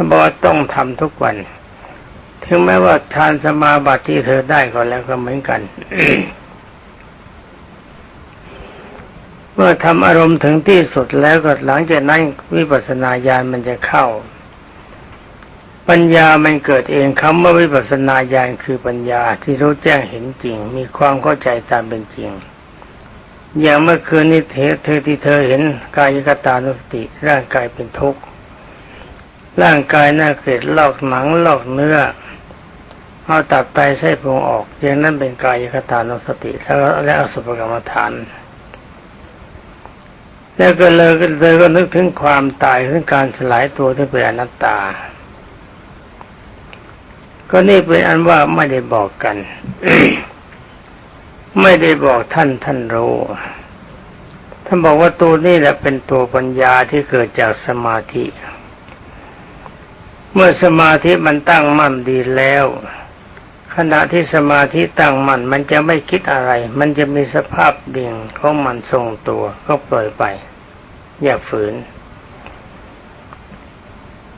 านบอกว่าต้องทำทุกวัน ถึงแม้ว่าฌานสมาบัติที่เธอได้ก็แล้วก็เหมือนกันเมื่อทำอารมณ์ถึงที่สุดแล้วก็หลังจากนั้นวิปัสสนาญาณมันจะเข้า ปัญญามันเกิดเองคำว่าวิปัสสนาญาณคือปัญญาที่รู้แจ้งเห็นจริง มีความเข้าใจตามเป็นจริง อย่างเมื่อคืนนี้เธอเธอที่เธอเห็นกายกตานุสติร่างกายเป็นทุกข์ ร่างกายน่าเกลียดลอกหนังลอกเนื้อเอาตับไตไส้พุงออกอย่างนั้นเป็นกายคตานุสติแล้วและอสุภกรรมฐาน แล้วก็เลยก็เลยก็นึกถึงความตายถึงการสลายตัวที่เป็นอนัตตา ก็นี่เป็นอันว่าไม่ได้บอกกัน ไม่ได้บอกท่านท่านรู้ท่านบอกว่าตัวนี้แหละเป็นตัวปัญญาที่เกิดจากสมาธิ เมื่อสมาธิมันตั้งมั่นดีแล้ว ขณะที่สมาธิตั้งมั่นมันจะไม่คิดอะไร มันจะมีสภาพดิ่งของมันทรงตัวก็ปล่อยไป อย่าฝืน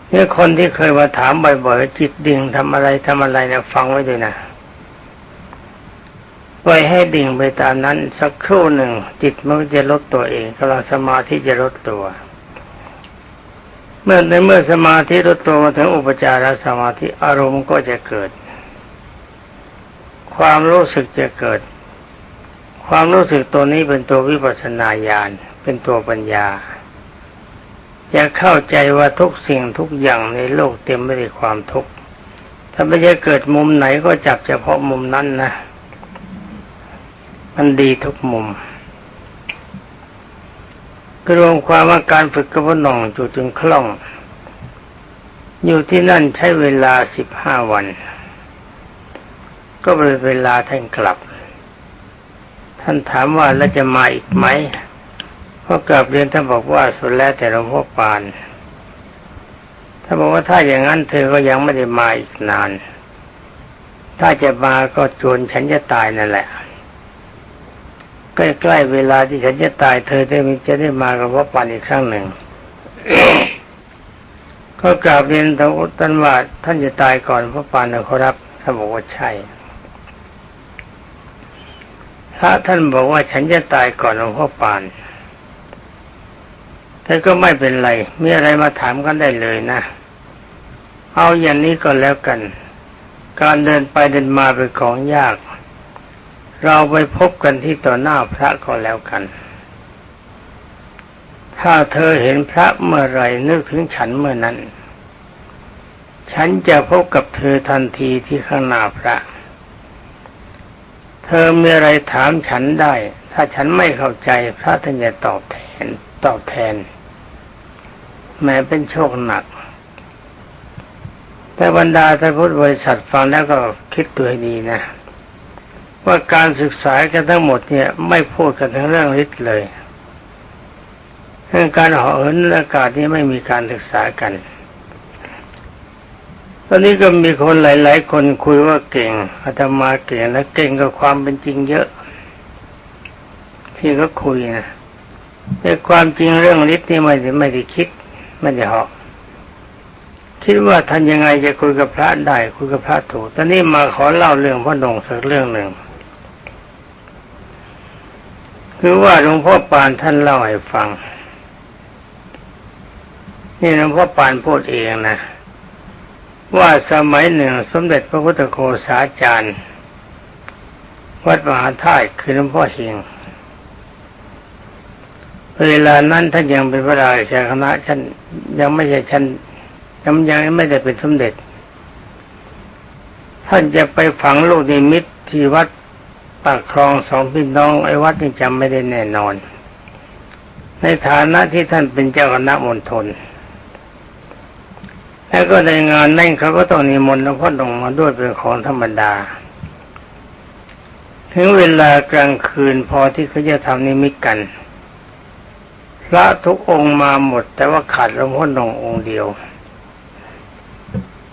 เนี่ยคนที่เคยมาถามบ่อยๆจิตดิ่งทำอะไรทำอะไรนะฟังไว้ด้วยนะปล่อยให้ดิ่งไปตามนั้น สักครู่หนึ่งจิตมันจะลดตัวเองกำลังสมาธิจะลดตัว เมื่อในเมื่อสมาธิลดตัวมาถึงอุปจารสมาธิอารมณ์ก็จะเกิด ความรู้สึกจะเกิด ความรู้สึกตัวนี้เป็นตัววิปัสสนาญาณเป็นตัวปัญญาจะเข้าใจว่าทุกสิ่งทุกอย่างในโลกเต็มไปด้วยความทุกข์ถ้าไม่จะเกิดมุมไหนก็จับเฉพาะมุมนั้นนะ มันดีทุกมุม รวมความว่าการฝึกกระพนองจุจึงคล่อง อยู่ที่นั่นใช้เวลาสิบห้าวัน ก็เป็นเวลาท่านกลับ ท่านถามว่าแล้วจะมาอีกไหมก็กลับเรียนท่านบอกว่าสุดแล้วแต่หลวงพ่อปานถ้าบอกว่าถ้าอย่างนั้นเธอก็ยังไม่ได้มาอีกนาน ถ้าจะมาก็จวนฉันจะตายนั่นแหละ ใกล้ๆเวลาที่ฉันจะตายเธอได้มีจะได้มากับพ่อปานอีกครั้งหนึ่งก็กราบเรียนท่านว่าท่านจะตายก่อนพ่อปานนะขอรับท่านบอกว่าใช่พระท่านบอกว่าฉันจะตายก่อนหลวงพ่อปานแต่ก็ไม่เป็นไรมีอะไรมาถามกันได้เลยนะ เอาอย่างนี้ก็แล้วกัน การเดินไปเดินมาเป็นของยาก เราไปพบกันที่ต่อหน้าพระก็แล้วกัน ถ้าเธอเห็นพระเมื่อไรนึกถึงฉันเมื่อนั้น ฉันจะพบกับเธอทันทีที่ข้างหน้าพระ เธอมีอะไรถามฉันได้ ถ้าฉันไม่เข้าใจพระท่านจะตอบแทน ตอบแทน แม้เป็นโชคหนักแต่บรรดาท่านพุทธบริษัทฟังแล้วก็คิดตัวให้ดีนะ ว่าการศึกษากันทั้งหมดเนี่ย ไม่พูดกันทั้งเรื่องฤทธิ์เลยเรื่องการหาะเหินอากาศนี้ไม่มีการศึกษากัน ตอนนี้ก็มีคนหลาย ๆ คนคุยว่าเก่งอาตมาเก่งและเก่งกับความเป็นจริงเยอะ ที่เขาคุยนะแต่ความจริงเรื่องฤทธิ์นี่ไม่ได้ไม่ได้คิด ไม่ได้หาะคิดว่าท่านยังไงจะคุยกับพระได้คุยกับพระถูกตอนนี้มาขอเล่าเรื่องพ่อหนงสักเรื่องหนึ่ง คือว่าหลวงพ่อปานท่านเล่าให้ฟัง นี่หลวงพ่อปานพูดเองนะ ว่าสมัยหนึ่งสมเด็จพระพุทธโฆษาจารย์ วัดมหาธาตุคือหลวงพ่อเฮงเวลานั้นท่านยังเป็นพระราชาคณะชั้นยังไม่ใช่ชั้นยังยังไม่ได้เป็นสมเด็จ ท่านจะไปฝังลูกนิมิตที่วัด ปากคลองสองพี่น้องไอ้วัดนี่จำไม่ได้แน่นอน ในฐานะที่ท่านเป็นเจ้าคณะมณฑลแล้วก็ในงานนั่นเขาก็ต้องนิมนต์หลวงพ่อดงมาด้วยเป็นของธรรมดา ถึงเวลากลางคืนพอที่เขาจะทำนิมิตกัน พระทุกองค์มาหมด แต่ว่าขาดหลวงพ่อดงองค์เดียว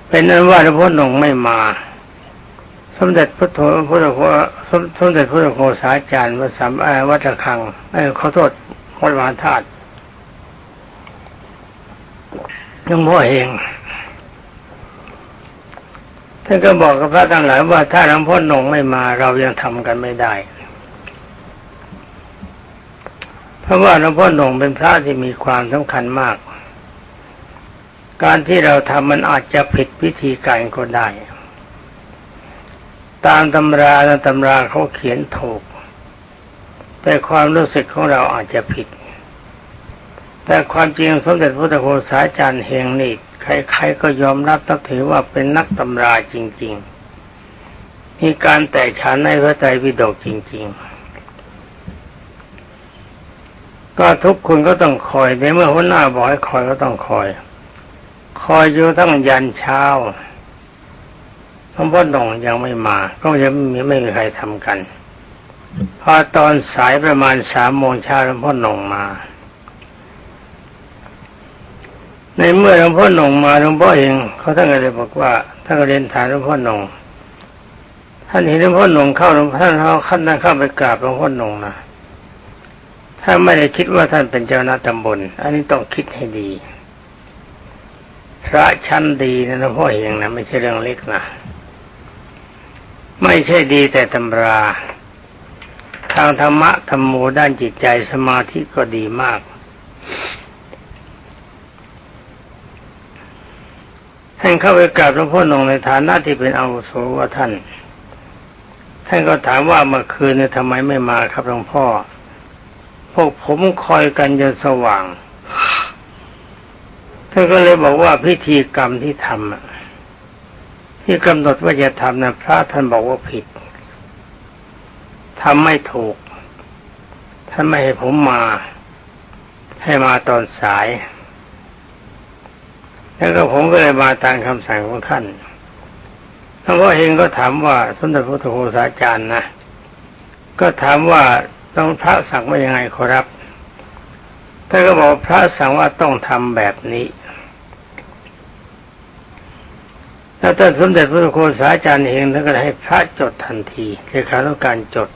เป็นนั้นว่าหลวงพ่อดงไม่มา สมเด็จพระโทพระโคสมสมเด็จพระโคสาจารย์วัดสามวัดระฆังเออขอโทษวัดมหาธาตุหลวงพ่อเองท่านก็บอกกับพระทั้งหลายว่าถ้าหลวงพ่อหนงไม่มาเรายังทำกันไม่ได้ เพราะว่าหลวงพ่อหนงเป็นพระที่มีความสำคัญมาก การที่เราทำมันอาจจะผิดวิธีการก็ได้ ตามตำราและตำราเขาเขียนถูก แต่ความรู้สึกของเราอาจจะผิด แต่ความจริงสมเด็จพระพุทธโฆษาจารย์เฮงนี่ใครๆก็ยอมรับนับถือว่าเป็นนักตำราจริง ๆ มีการแตกฉานในพระไตรปิฎกจริง ๆ ก็ทุกคนก็ต้องคอยในเมื่อหัวหน้าบอกให้คอยก็ต้องคอย คอยอยู่ตั้งยันเช้า ลวงพ่อหนงยังไม่มา ก็ยังไม่มีไม่มีใครทำกัน พอตอนสายประมาณสามโมงเช้าหลวงพ่อหนงมา ในเมื่อหลวงพ่อหนงมาหลวงพ่อเองเขาท่านก็เลยบอกว่าท่านก็เรียนถามหลวงพ่อหนงท่านเห็นหลวงพ่อหนงเข้าหลวงท่านเขาขั้นนั้นเข้าไปกราบหลวงพ่อหนงนะถ้าไม่ได้คิดว่าท่านเป็นเจ้าหน้าตำบล อันนี้ต้องคิดให้ดี พระชั้นดีนะหลวงพ่อเองนะไม่ใช่เรื่องเล็กนะ ไม่ใช่ดีแต่ตำรา ทางธรรมะธรรมโมด้านจิตใจสมาธิก็ดีมาก ท่านเข้าไปกราบหลวงพ่อหนงในฐานะที่เป็นอาวุโสว่าท่าน ท่านก็ถามว่าเมื่อคืนเนี่ยทำไมไม่มาครับหลวงพ่อ พวกผมคอยกันจนสว่างท่านก็เลยบอกว่าพิธีกรรมที่ทำอะ ที่กำหนดว่าจะทำนะพระท่านบอกว่าผิดทำไม่ถูกท่านไม่ให้ผมมา ให้มาตอนสาย แล้วก็ผมก็เลยมาตามคำสั่งของท่านหลวงพ่อเองก็ถามว่าสมเด็จพระพุทธโฆษาจารย์นะก็ถามว่าต้องพระสั่งว่ายังไงขอรับท่านก็บอกพระสั่งว่าต้องทำแบบนี้ แล้วท่านสมเด็จพระโฆษาจารย์เองท่านก็ให้พระจดทันทีเลขานุการจด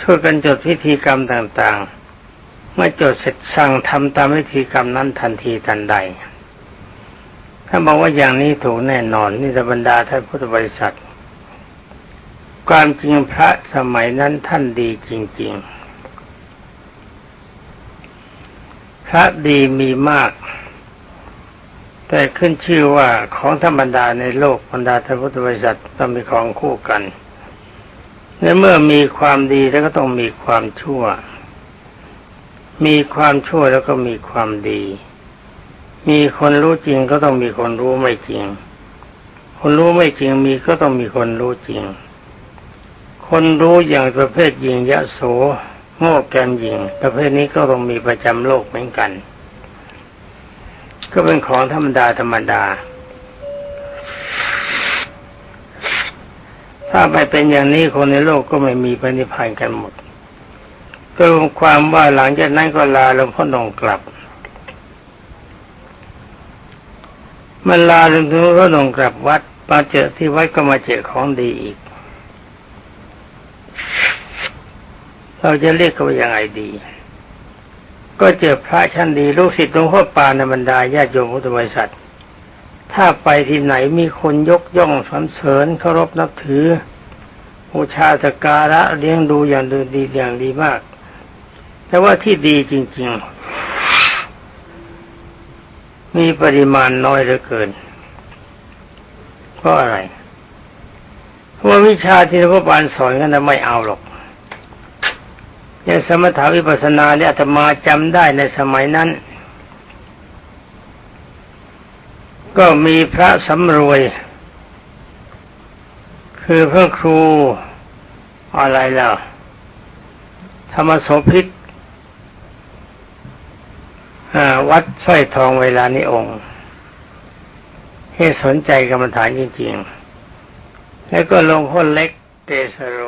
ช่วยกันจดพิธีกรรมต่างๆ เมื่อจดเสร็จสั่งทำตามพิธีกรรมนั้นทันทีทันใด ถ้าบอกว่าอย่างนี้ถูกแน่นอนนี่จะบรรดาท่านพุทธบริษัท ความจริงพระสมัยนั้นท่านดีจริง ๆ พระดีมีมาก แต่ขึ้นชื่อว่าของธรรมดาในโลกบรรดาท่านพุทธบริษัทต้องมีของคู่กันในเมื่อมีความดีแล้วก็ต้องมีความชั่ว มีความชั่วแล้วก็มีความดี มีคนรู้จริงก็ต้องมีคนรู้ไม่จริง คนรู้ไม่จริงมีก็ต้องมีคนรู้จริง คนรู้อย่างประเภทหญิงยะโสโง่แกมหญิงประเภทนี้ก็ต้องมีประจำโลกเหมือนกัน ก็เป็นของธรรมดาธรรมดา ถ้าไม่เป็นอย่างนี้คนในโลกก็ไม่มีปณิพานกันหมด ก็รวมความว่าหลังจากนั้นก็ลาหลวงพ่อหนงกลับมันลาหลวงพ่อหนงกลับวัดมาเจอที่วัดก็มาเจอของดีอีก เราจะเรียกเขาว่างไงดี ก็เจอพระชั้นดีลูกศิษย์หลวงพ่อปานในบรรดาญาติโยมพุทธบริษัท ถ้าไปที่ไหนมีคนยกย่องสรรเสริญเคารพนับถือบูชาสการะเลี้ยงดูอย่างดีอย่างดีมาก แต่ว่าที่ดีจริง ๆ มีปริมาณน้อยเหลือเกินเพราะอะไรเพราะว่าวิชาที่หลวงพ่อปานสอนกันนไม่เอาหรอก อย่างสมถาวิปัสนาเนี่ยอาตมาจำได้ในสมัยนั้น ก็มีพระสำรวย คือพระครูอะไรล่ะ ธรรมโสพิษวัดสร้อยทองเวลานี้องค์ ให้สนใจกรรมฐานจริงๆ แล้วก็หลวงพ่อเล็กเตสโร